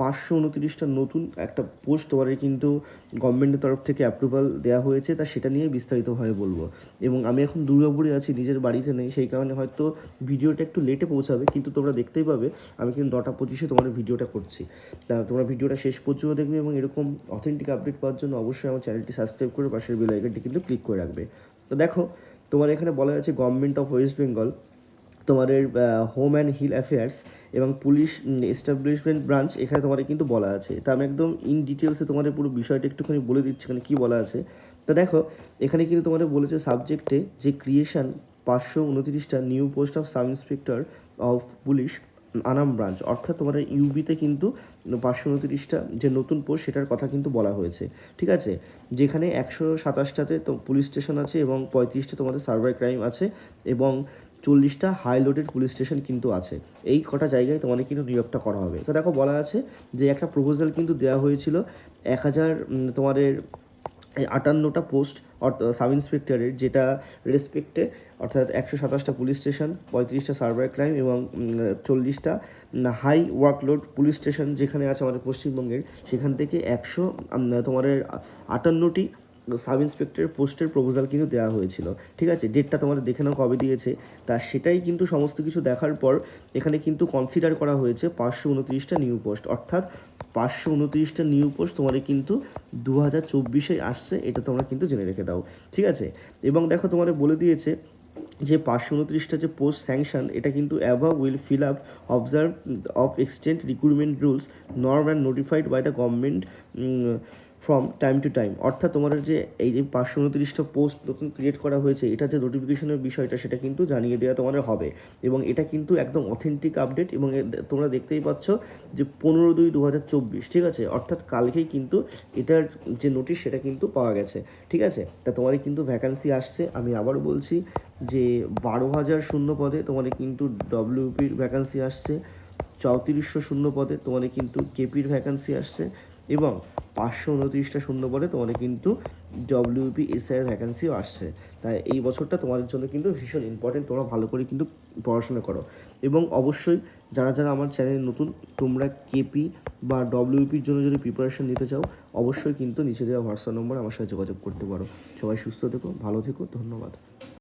পাঁচশো উনত্রিশটা নতুন একটা পোস্ট তোমাদের কিন্তু গভর্নমেন্টের তরফ থেকে অ্যাপ্রুভাল দেওয়া হয়েছে, তা সেটা নিয়ে বিস্তারিতভাবে বলব। এবং আমি এখন দুর্গাপুরে আছি, নিজের বাড়িতে নেই, সেই কারণে হয়তো ভিডিওটা একটু লেটে পৌঁছাবে, কিন্তু তোমরা দেখতেই পাবে, আমি কিন্তু নটা পঁচিশে তোমাদের ভিডিওটা করছি। তা তোমরা ভিডিওটা শেষ পর্যন্ত দেখবে এবং এরকম অথেন্টিক আপডেট পাওয়ার জন্য অবশ্যই আমার চ্যানেলটি সাবস্ক্রাইব করে পাশের বেল আইকনটি কিন্তু ক্লিক করে রাখবে। তো দেখো, তোমার এখানে বলা আছে গভর্নমেন্ট অফ ওয়েস্ট বেঙ্গল তোমাদের হোম অ্যান্ড হিল অ্যাফেয়ার্স এবং পুলিশ এস্টাবলিশমেন্ট ব্রাঞ্চ এখানে তোমাদের কিন্তু বলা আছে। তা আমি একদম ইন ডিটেলসে তোমাদের পুরো বিষয়টা একটুখানি বলে দিচ্ছি, এখানে কী বলা আছে। তো দেখো, এখানে কিন্তু তোমাদের বলেছে সাবজেক্টে যে ক্রিয়েশন পাঁচশো উনত্রিশটা new post of sub inspector of police Anam branch অর্থাৎ তোমাদের ইউবিতে কিন্তু পাঁচশো উনত্রিশটা যে নতুন পোস্ট সেটার কথা কিন্তু বলা হয়েছে। ঠিক আছে? যেখানে একশো সাতাশটাতে তো পুলিশ স্টেশন আছে এবং পঁয়ত্রিশটা তোমাদের সার্ভার ক্রাইম আছে এবং চল্লিশটা হাই লোডেড পুলিশ স্টেশন কিন্তু আছে। এই কটা জায়গায় তোমাদের কিন্তু নিয়োগটা করা হবে। তো দেখো বলা আছে যে একটা প্রপোজাল কিন্তু দেওয়া হয়েছিল এক হাজার তোমাদের আটান্নটা পোস্ট অর্থাৎ সাব ইন্সপেক্টরের যেটা রেসপেক্টে অর্থাৎ একশো সাতাশটা পুলিশ স্টেশন পঁয়ত্রিশটা সার্ভার ক্রাইম এবং চল্লিশটা হাই ওয়ার্কলোড পুলিশ স্টেশন যেখানে আছে আমাদের পশ্চিমবঙ্গের, সেখান থেকে একশো তোমাদের আটান্নটি সাব ইন্সপেক্টরের পোস্টের প্রপোজাল কিন্তু দেওয়া হয়েছিল। ঠিক আছে? ডেটটা তোমাদের দেখে নাও কবে দিয়েছে। তা সেটাই কিন্তু সমস্ত কিছু দেখার পর এখানে কিন্তু কনসিডার করা হয়েছে পাঁচশো উনত্রিশটা নিউ পোস্ট অর্থাৎ পাঁচশো উনত্রিশটা নিউ পোস্ট তোমাদের কিন্তু দু হাজার চব্বিশে আসছে, এটা তোমরা কিন্তু জেনে রেখে দাও। ঠিক আছে? এবং দেখো তোমাদের বলে দিয়েছে যে পাঁচশো উনত্রিশটা যে পোস্ট স্যাংশন এটা কিন্তু above will fill up observe of extent recruitment rules norm and notified by the government from time to time অর্থাৎ তোমাদের যে এই যে পাঁচশো উনত্রিশটা পোস্ট নতুন ক্রিয়েট করা হয়েছে, এটা যে নোটিফিকেশনের বিষয়টা, সেটা কিন্তু জানিয়ে দেওয়া তোমাদের হবে। এবং এটা কিন্তু একদম অথেন্টিক আপডেট এবং তোমরা দেখতেই পাচ্ছ যে পনেরো দুই দু হাজার চব্বিশ, ঠিক আছে? অর্থাৎ কালকেই কিন্তু এটার যে নোটিশ সেটা কিন্তু পাওয়া গেছে। ঠিক আছে? তা তোমাদের কিন্তু ভ্যাকান্সি আসছে। আমি আবার বলছি যে বারো হাজার শূন্য পদে তোমাদের কিন্তু ডব্লিউপির ভ্যাকান্সি আসছে। চৌত্রিশশো শূন্য পদে তোমাদের কিন্তু কেপির ভ্যাকান্সি আসছে। এবং পাঁচশো উনত্রিশটা শূন্য পদে তোমাদের কিন্তু ডব্লিউপি এসআইয়ের ভ্যাকান্সিও আসছে। তাই এই বছরটা তোমাদের জন্য কিন্তু ভীষণ ইম্পর্টেন্ট তোমরা ভালো করে কিন্তু পড়াশোনা করো। এবং অবশ্যই যারা যারা আমার চ্যানেলে নতুন, তোমরা কেপি বা ডব্লিউপির জন্য যদি প্রিপারেশন নিতে চাও, অবশ্যই কিন্তু নিচে দেওয়া হোয়াটসঅ্যাপ নম্বর আমার সাথে যোগাযোগ করতে পারো। সবাই সুস্থ থেকো, ভালো থেকো, ধন্যবাদ।